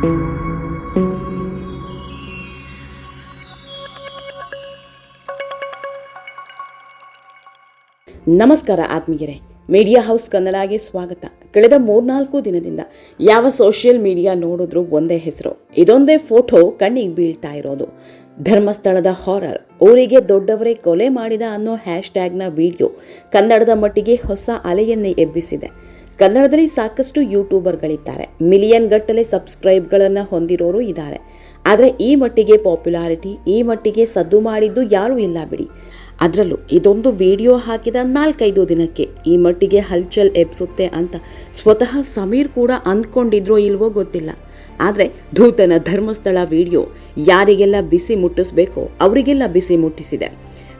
ನಮಸ್ಕಾರ ಆತ್ಮೀಯರೇ. Media house ಕನ್ನಡಗೆ ಸ್ವಾಗತ. ಕಳೆದ ಮೂರ್ನಾಲ್ಕು ದಿನದಿಂದ ಯಾವ ಸೋಷಿಯಲ್ ಮೀಡಿಯಾ ನೋಡಿದ್ರೂ ಒಂದೇ ಹೆಸರು. ಇದೊಂದೇ ಫೋಟೋ ಕಣ್ಣಿಗೆ ಬೀಳ್ತಾ ಇರೋದು. ಧರ್ಮಸ್ಥಳದ ಹಾರರ್ ಊರಿಗೆ ದೊಡ್ಡವರೇ ಕೊಲೆ ಮಾಡಿದ ಅನ್ನೋ ಹ್ಯಾಶ್ ಟ್ಯಾಗ್ನ ವಿಡಿಯೋ ಕನ್ನಡದ ಮಟ್ಟಿಗೆ ಹೊಸ ಅಲೆಯನ್ನೇ ಎಬ್ಬಿಸಿದೆ. ಕನ್ನಡದಲ್ಲಿ ಸಾಕಷ್ಟು ಯೂಟ್ಯೂಬರ್ಗಳಿದ್ದಾರೆ. ಮಿಲಿಯನ್ ಗಟ್ಟಲೆ ಸಬ್ಸ್ಕ್ರೈಬ್ಗಳನ್ನು ಹೊಂದಿರೋರು ಇದ್ದಾರೆ. ಆದರೆ ಈ ಮಟ್ಟಿಗೆ ಪಾಪ್ಯುಲಾರಿಟಿ, ಈ ಮಟ್ಟಿಗೆ ಸದ್ದು ಮಾಡಿದ್ದು ಯಾರೂ ಇಲ್ಲ ಬಿಡಿ. ಅದರಲ್ಲೂ ಇದೊಂದು ವಿಡಿಯೋ ಹಾಕಿದ ನಾಲ್ಕೈದು ದಿನಕ್ಕೆ ಈ ಮಟ್ಟಿಗೆ ಹಲ್ಚಲ್ ಎಬ್ಸುತ್ತೆ ಅಂತ ಸ್ವತಃ ಸಮೀರ್ ಕೂಡ ಅಂದ್ಕೊಂಡಿದ್ರೋ ಇಲ್ವೋ ಗೊತ್ತಿಲ್ಲ. ಆದರೆ ಧೂತನ ಧರ್ಮಸ್ಥಳ ವಿಡಿಯೋ ಯಾರಿಗೆಲ್ಲ ಬಿಸಿ ಮುಟ್ಟಿಸ್ಬೇಕೋ ಅವರಿಗೆಲ್ಲ ಬಿಸಿ ಮುಟ್ಟಿಸಿದೆ.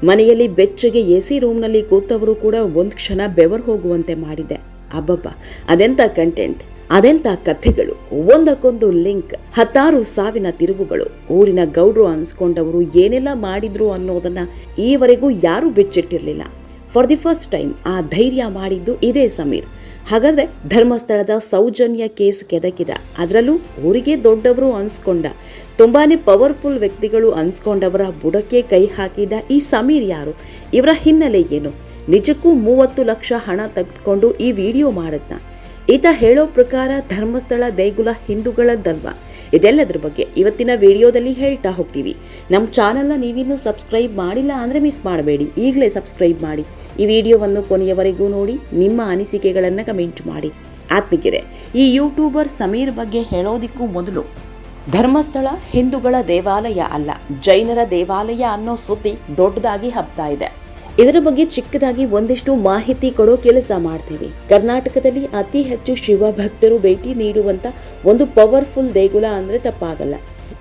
ಮನೆಯಲ್ಲಿ ಬೆಚ್ಚಗೆ ಎ ಸಿ ರೂಮ್ನಲ್ಲಿ ಕೂತವರು ಕೂಡ ಒಂದು ಕ್ಷಣ ಬೆವರು ಹೋಗುವಂತೆ ಮಾಡಿದೆ. ಅಬ್ಬಬ್ಬ ಅದೆಂಥ ಕಂಟೆಂಟ್ ಅದೆಂಥ ಕಥೆಗಳು, ಒಂದಕ್ಕೊಂದು ಲಿಂಕ್ ಹತ್ತಾರು ಸಾವಿನ ತಿರುವುಗಳು, ಊರಿನ ಗೌಡ್ರು ಅನ್ಸ್ಕೊಂಡವರು ಏನೆಲ್ಲ ಮಾಡಿದ್ರು ಅನ್ನೋದನ್ನ ಈವರೆಗೂ ಯಾರೂ ಬಿಚ್ಚಿಟ್ಟಿರಲಿಲ್ಲ. ಫಾರ್ ದಿ ಫಸ್ಟ್ ಟೈಮ್ ಆ ಧೈರ್ಯ ಮಾಡಿದ್ದು ಇದೇ ಸಮೀರ್. ಹಾಗಾದ್ರೆ ಧರ್ಮಸ್ಥಳದ ಸೌಜನ್ಯ ಕೇಸ್ ಕೆದಕಿದ, ಅದರಲ್ಲೂ ಊರಿಗೆ ದೊಡ್ಡವರು ಅನ್ಸ್ಕೊಂಡ, ತುಂಬಾನೇ ಪವರ್ಫುಲ್ ವ್ಯಕ್ತಿಗಳು ಅನ್ಸ್ಕೊಂಡವರ ಬುಡಕ್ಕೆ ಕೈ ಹಾಕಿದ ಈ ಸಮೀರ್ ಯಾರು? ಇವರ ಹಿನ್ನೆಲೆ ಏನು? ನಿಜಕ್ಕೂ ಮೂವತ್ತು ಲಕ್ಷ ಹಣ ತೆಗೆದುಕೊಂಡು ಈ ವಿಡಿಯೋ ಮಾಡುತ್ತಾ? ಈತ ಹೇಳೋ ಪ್ರಕಾರ ಧರ್ಮಸ್ಥಳ ದೇಗುಲ ಹಿಂದೂಗಳದ್ದಲ್ವಾ ಇದೆಲ್ಲದರ ಬಗ್ಗೆ ಇವತ್ತಿನ ವಿಡಿಯೋದಲ್ಲಿ ಹೇಳ್ತಾ ಹೋಗ್ತೀವಿ. ನಮ್ಮ ಚಾನಲ್ನ ನೀವಿನ್ನೂ ಸಬ್ಸ್ಕ್ರೈಬ್ ಮಾಡಿಲ್ಲ ಅಂದರೆ ಮಿಸ್ ಮಾಡಬೇಡಿ. ಈಗಲೇ ಸಬ್ಸ್ಕ್ರೈಬ್ ಮಾಡಿ. ಈ ವಿಡಿಯೋವನ್ನು ಕೊನೆಯವರೆಗೂ ನೋಡಿ, ನಿಮ್ಮ ಅನಿಸಿಕೆಗಳನ್ನು ಕಮೆಂಟ್ ಮಾಡಿ. ಆತ್ಮಿಗೆರೆ ಈ ಯೂಟ್ಯೂಬರ್ ಸಮೀರ್ ಬಗ್ಗೆ ಹೇಳೋದಿಕ್ಕೂ ಮೊದಲು, ಧರ್ಮಸ್ಥಳ ಹಿಂದೂಗಳ ದೇವಾಲಯ ಅಲ್ಲ, ಜೈನರ ದೇವಾಲಯ ಅನ್ನೋ ಸುದ್ದಿ ದೊಡ್ಡದಾಗಿ ಹಬ್ತಾ ಇದೆ. ಇದರ ಬಗ್ಗೆ ಚಿಕ್ಕದಾಗಿ ಒಂದಿಷ್ಟು ಮಾಹಿತಿ ಕೊಡೋ ಕೆಲಸ ಮಾಡ್ತೀವಿ. ಕರ್ನಾಟಕದಲ್ಲಿ ಅತಿ ಹೆಚ್ಚು ಶಿವ ಭಕ್ತರು ಭೇಟಿ ನೀಡುವಂತ ಒಂದು ಪವರ್ಫುಲ್ ದೇಗುಲ ಅಂದ್ರೆ ತಪ್ಪಾಗಲ್ಲ.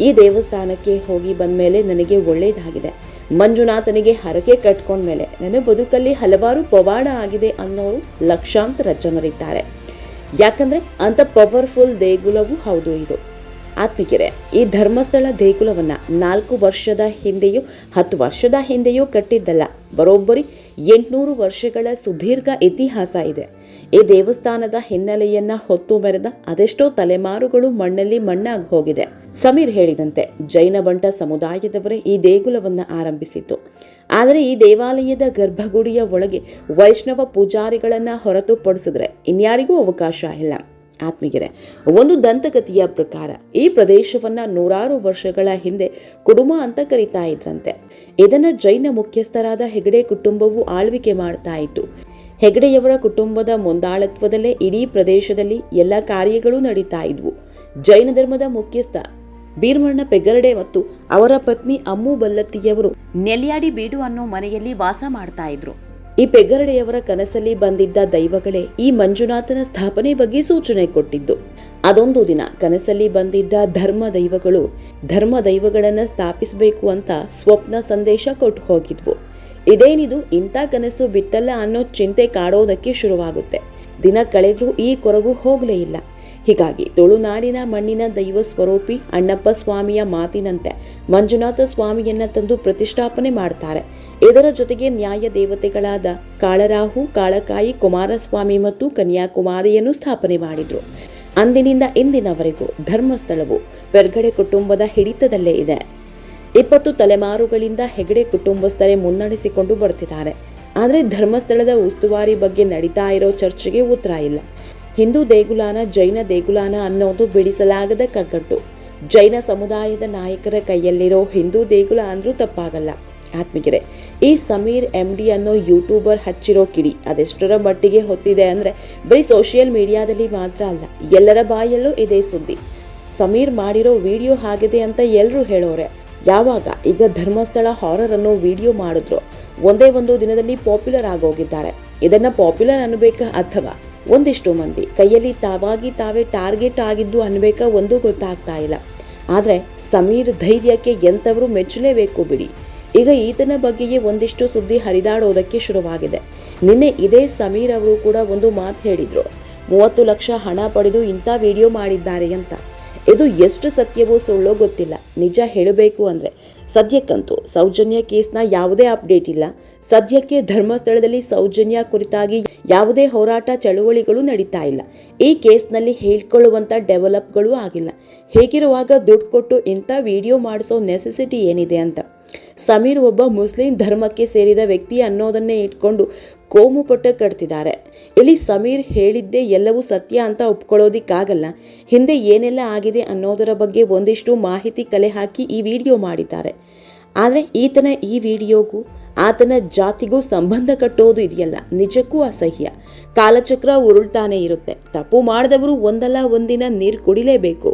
ಈ ದೇವಸ್ಥಾನಕ್ಕೆ ಹೋಗಿ ಬಂದ ಮೇಲೆ ನನಗೆ ಒಳ್ಳೆಯದಾಗಿದೆ ಮಂಜುನಾಥನಿಗೆ ಹರಕೆ ಕಟ್ಕೊಂಡ್ಮೇಲೆ ನನ್ನ ಬದುಕಲ್ಲಿ ಹಲವಾರು ಪವಾಡ ಆಗಿದೆ ಅನ್ನೋರು ಲಕ್ಷಾಂತರ ಜನರಿದ್ದಾರೆ. ಯಾಕಂದ್ರೆ ಅಂತ ಪವರ್ಫುಲ್ ದೇಗುಲವೂ ಹೌದು ಇದು. ಆತ್ಮಿಕರೆ, ಈ ಧರ್ಮಸ್ಥಳ ದೇಗುಲವನ್ನು ನಾಲ್ಕು ವರ್ಷದ ಹಿಂದೆಯೂ, ಹತ್ತು ವರ್ಷದ ಹಿಂದೆಯೂ ಕಟ್ಟಿದ್ದಲ್ಲ. ಬರೋಬ್ಬರಿ ಎಂಟುನೂರು ವರ್ಷಗಳ ಸುದೀರ್ಘ ಇತಿಹಾಸ ಇದೆ. ಈ ದೇವಸ್ಥಾನದ ಹಿನ್ನೆಲೆಯನ್ನ ಹೊತ್ತು ಮೆರೆದ ಅದೆಷ್ಟೋ ತಲೆಮಾರುಗಳು ಮಣ್ಣಲ್ಲಿ ಮಣ್ಣಾಗಿ ಹೋಗಿದೆ. ಸಮೀರ್ ಹೇಳಿದಂತೆ, ಜೈನ ಬಂಟ ಸಮುದಾಯದವರೇ ಈ ದೇಗುಲವನ್ನ ಆರಂಭಿಸಿತ್ತು ಆದರೆ ಈ ದೇವಾಲಯದ ಗರ್ಭಗುಡಿಯ ಒಳಗೆ ವೈಷ್ಣವ ಪೂಜಾರಿಗಳನ್ನು ಹೊರತುಪಡಿಸಿದ್ರೆ ಇನ್ಯಾರಿಗೂ ಅವಕಾಶ ಇಲ್ಲ. ಆತ್ಮೀಗೆರೆ ಒಂದು ದಂತಕಥೆಯ ಪ್ರಕಾರ ಈ ಪ್ರದೇಶವನ್ನ ನೂರಾರು ವರ್ಷಗಳ ಹಿಂದೆ ಕುಡುಮ ಅಂತ ಕರೀತಾ ಇದ್ರಂತೆ. ಇದನ್ನ ಜೈನ ಮುಖ್ಯಸ್ಥರಾದ ಹೆಗಡೆ ಕುಟುಂಬವು ಆಳ್ವಿಕೆ ಮಾಡ್ತಾ ಇತ್ತು. ಹೆಗಡೆಯವರ ಕುಟುಂಬದ ಮುಂದಾಳತ್ವದಲ್ಲೇ ಇಡೀ ಪ್ರದೇಶದಲ್ಲಿ ಎಲ್ಲ ಕಾರ್ಯಗಳು ನಡೀತಾ ಇದ್ವು. ಜೈನ ಧರ್ಮದ ಮುಖ್ಯಸ್ಥ ಬೀರ್ಮಣ್ಣ ಪೆಗರಡೆ ಮತ್ತು ಅವರ ಪತ್ನಿ ಅಮ್ಮು ಬಲ್ಲತ್ತಿಯವರು ನೆಲ್ಯಾಡಿ ಬೀಡು ಅನ್ನೋ ಮನೆಯಲ್ಲಿ ವಾಸ ಮಾಡ್ತಾ ಇದ್ರು. ಈ ಪೆಗರಡೆಯವರ ಕನಸಲ್ಲಿ ಬಂದಿದ್ದ ದೈವಗಳೇ ಈ ಮಂಜುನಾಥನ ಸ್ಥಾಪನೆ ಬಗ್ಗೆ ಸೂಚನೆ ಕೊಟ್ಟಿದ್ದು. ಅದೊಂದು ದಿನ ಕನಸಲ್ಲಿ ಬಂದಿದ್ದ ಧರ್ಮ ದೈವಗಳು ಧರ್ಮ ದೈವಗಳನ್ನ ಸ್ಥಾಪಿಸಬೇಕು ಅಂತ ಸ್ವಪ್ನ ಸಂದೇಶ ಕೊಟ್ಟು ಹೋಗಿದ್ವು. ಇದೇನಿದು ಇಂಥ ಕನಸು ಬಿತ್ತಲ್ಲ ಅನ್ನೋ ಚಿಂತೆ ಕಾಡೋದಕ್ಕೆ ಶುರುವಾಗುತ್ತೆ. ದಿನ ಕಳೆದರೂ ಈ ಕೊರಗು ಹೋಗಲೇ ಇಲ್ಲ. ಹೀಗಾಗಿ ತುಳುನಾಡಿನ ಮಣ್ಣಿನ ದೈವ ಸ್ವರೂಪಿ ಅಣ್ಣಪ್ಪ ಸ್ವಾಮಿಯ ಮಾತಿನಂತೆ ಮಂಜುನಾಥ ಸ್ವಾಮಿಯನ್ನ ತಂದು ಪ್ರತಿಷ್ಠಾಪನೆ ಮಾಡ್ತಾರೆ. ಇದರ ಜೊತೆಗೆ ನ್ಯಾಯ ದೇವತೆಗಳಾದ ಕಾಳರಾಹು, ಕಾಳಕಾಯಿ, ಕುಮಾರಸ್ವಾಮಿ ಮತ್ತು ಕನ್ಯಾಕುಮಾರಿಯನ್ನು ಸ್ಥಾಪನೆ ಮಾಡಿದರು. ಅಂದಿನಿಂದ ಇಂದಿನವರೆಗೂ ಧರ್ಮಸ್ಥಳವು ಪೆರ್ಗಡೆ ಕುಟುಂಬದ ಹಿಡಿತದಲ್ಲೇ ಇದೆ. ಇಪ್ಪತ್ತು ತಲೆಮಾರುಗಳಿಂದ ಹೆಗಡೆ ಕುಟುಂಬಸ್ಥರೇ ಮುನ್ನಡೆಸಿಕೊಂಡು ಬರ್ತಿದ್ದಾರೆ. ಆದರೆ ಧರ್ಮಸ್ಥಳದ ಉಸ್ತುವಾರಿ ಬಗ್ಗೆ ನಡೀತಾ ಇರೋ ಚರ್ಚೆಗೆ ಉತ್ತರ ಇಲ್ಲ. ಹಿಂದೂ ದೇಗುಲಾನ, ಜೈನ ದೇಗುಲಾನ ಅನ್ನೋದು ಬಿಡಿಸಲಾಗದ ಕಗ್ಗಟ್ಟು. ಜೈನ ಸಮುದಾಯದ ನಾಯಕರ ಕೈಯಲ್ಲಿರೋ ಹಿಂದೂ ದೇಗುಲ ಅಂದ್ರೂ ತಪ್ಪಾಗಲ್ಲ. ಆತ್ಮಿಗೆರೆ ಈ ಸಮೀರ್ ಎಂ ಡಿ ಅನ್ನೋ ಯೂಟ್ಯೂಬರ್ ಹಚ್ಚಿರೋ ಕಿಡಿ ಅದೆಷ್ಟರ ಮಟ್ಟಿಗೆ ಹೊತ್ತಿದೆ ಅಂದರೆ ಬರೀ ಸೋಷಿಯಲ್ ಮೀಡಿಯಾದಲ್ಲಿ ಮಾತ್ರ ಅಲ್ಲ, ಎಲ್ಲರ ಬಾಯಲ್ಲೂ ಇದೇ ಸುದ್ದಿ. ಸಮೀರ್ ಮಾಡಿರೋ ವಿಡಿಯೋ ಆಗಿದೆ ಅಂತ ಎಲ್ಲರೂ ಹೇಳೋರೆ. ಯಾವಾಗ ಈಗ ಧರ್ಮಸ್ಥಳ ಹಾರರ್ ಅನ್ನೋ ವಿಡಿಯೋ ಮಾಡಿದ್ರು, ಒಂದೇ ಒಂದು ದಿನದಲ್ಲಿ ಪಾಪ್ಯುಲರ್ ಆಗೋಗಿದ್ದಾರೆ. ಇದನ್ನ ಪಾಪ್ಯುಲರ್ ಅನ್ಬೇಕಾ ಅಥವಾ ಒಂದಿಷ್ಟು ಮಂದಿ? ಕೈಯಲ್ಲಿ ತಾವಾಗಿ ತಾವೇ ಟಾರ್ಗೆಟ್ ಆಗಿದ್ದು ಅನ್ಬೇಕಾ ಒಂದು ಗೊತ್ತಾಗ್ತಾ ಇಲ್ಲ. ಆದರೆ ಸಮೀರ್ ಧೈರ್ಯಕ್ಕೆ ಎಂಥವರು ಮೆಚ್ಚಲೇಬೇಕು ಬಿಡಿ. ಈಗ ಈತನ ಬಗ್ಗೆಯೇ ಒಂದಿಷ್ಟು ಸುದ್ದಿ ಹರಿದಾಡೋದಕ್ಕೆ ಶುರುವಾಗಿದೆ. ನಿನ್ನೆ ಇದೇ ಸಮೀರ್ ಅವರು ಕೂಡ ಒಂದು ಮಾತು ಹೇಳಿದ್ರು. ಮೂವತ್ತು ಲಕ್ಷ ಹಣ ಪಡೆದು ಇಂಥ ವಿಡಿಯೋ ಮಾಡಿದ್ದಾರೆ ಅಂತ. ಇದು ಎಷ್ಟು ಸತ್ಯವೋ ಸುಳ್ಳೋ ಗೊತ್ತಿಲ್ಲ. ನಿಜ ಹೇಳಬೇಕು ಅಂದರೆ ಸದ್ಯಕ್ಕಂತೂ ಸೌಜನ್ಯ ಕೇಸ್ನ ಯಾವುದೇ ಅಪ್ಡೇಟ್ ಇಲ್ಲ. ಸದ್ಯಕ್ಕೆ ಧರ್ಮಸ್ಥಳದಲ್ಲಿ ಸೌಜನ್ಯ ಕುರಿತಾಗಿ ಯಾವುದೇ ಹೋರಾಟ ಚಳುವಳಿಗಳು ನಡೀತಾ ಇಲ್ಲ. ಈ ಕೇಸ್ನಲ್ಲಿ ಹೇಳ್ಕೊಳ್ಳುವಂಥ ಡೆವಲಪ್ಗಳು ಆಗಿಲ್ಲ. ಹೇಗಿರುವಾಗ ದುಡ್ಡು ಕೊಟ್ಟು ಇಂಥ ವಿಡಿಯೋ ಮಾಡಿಸೋ ನೆಸೆಸಿಟಿ ಏನಿದೆ ಅಂತ. ಸಮೀರ್ ಒಬ್ಬ ಮುಸ್ಲಿಂ ಧರ್ಮಕ್ಕೆ ಸೇರಿದ ವ್ಯಕ್ತಿ ಅನ್ನೋದನ್ನೇ ಇಟ್ಕೊಂಡು ಕೋಮು ಪಟ್ಟ ಕಟ್ತಿದ್ದಾರೆ. ಇಲ್ಲಿ ಸಮೀರ್ ಹೇಳಿದ್ದೇ ಎಲ್ಲವೂ ಸತ್ಯ ಅಂತ ಒಪ್ಕೊಳ್ಳೋದಿಕ್ಕಾಗಲ್ಲ. ಹಿಂದೆ ಏನೆಲ್ಲ ಆಗಿದೆ ಅನ್ನೋದರ ಬಗ್ಗೆ ಒಂದಿಷ್ಟು ಮಾಹಿತಿ ಕಲೆ ಹಾಕಿ ಈ ವಿಡಿಯೋ ಮಾಡಿದ್ದಾರೆ. ಆದರೆ ಈತನ ಈ ವಿಡಿಯೋಗೂ ಆತನ ಜಾತಿಗೂ ಸಂಬಂಧ ಕಟ್ಟೋದು ಇದೆಯಲ್ಲ, ನಿಜಕ್ಕೂ ಅಸಹ್ಯ. ಕಾಲಚಕ್ರ ಉರುಳ್ತಾನೆ ಇರುತ್ತೆ. ತಪ್ಪು ಮಾಡಿದವರು ಒಂದಲ್ಲ ಒಂದಿನ ನೀರು ಕುಡಿಲೇಬೇಕು.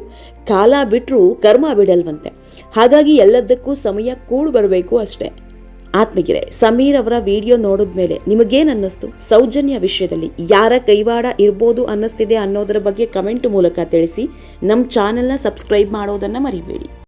ಕಾಲ ಬಿಟ್ಟರೂ ಕರ್ಮ ಬಿಡಲ್ವಂತೆ. ಹಾಗಾಗಿ ಎಲ್ಲದಕ್ಕೂ ಸಮಯ ಕೂಡು ಬರಬೇಕು ಅಷ್ಟೇ. ಆತ್ಮಗಿರೆ ಸಮೀರ್ ಅವರ ವಿಡಿಯೋ ನೋಡಿದ್ಮೇಲೆ ನಿಮಗೇನು ಅನ್ನಿಸ್ತು ಸೌಜನ್ಯ ವಿಷಯದಲ್ಲಿ ಯಾರ ಕೈವಾಡ ಇರ್ಬೋದು ಅನ್ನಿಸ್ತಿದೆ ಅನ್ನೋದರ ಬಗ್ಗೆ ಕಮೆಂಟ್ ಮೂಲಕ ತಿಳಿಸಿ. ನಮ್ಮ ಚಾನೆಲ್ನ ಸಬ್ಸ್ಕ್ರೈಬ್ ಮಾಡೋದನ್ನು ಮರಿಬೇಡಿ.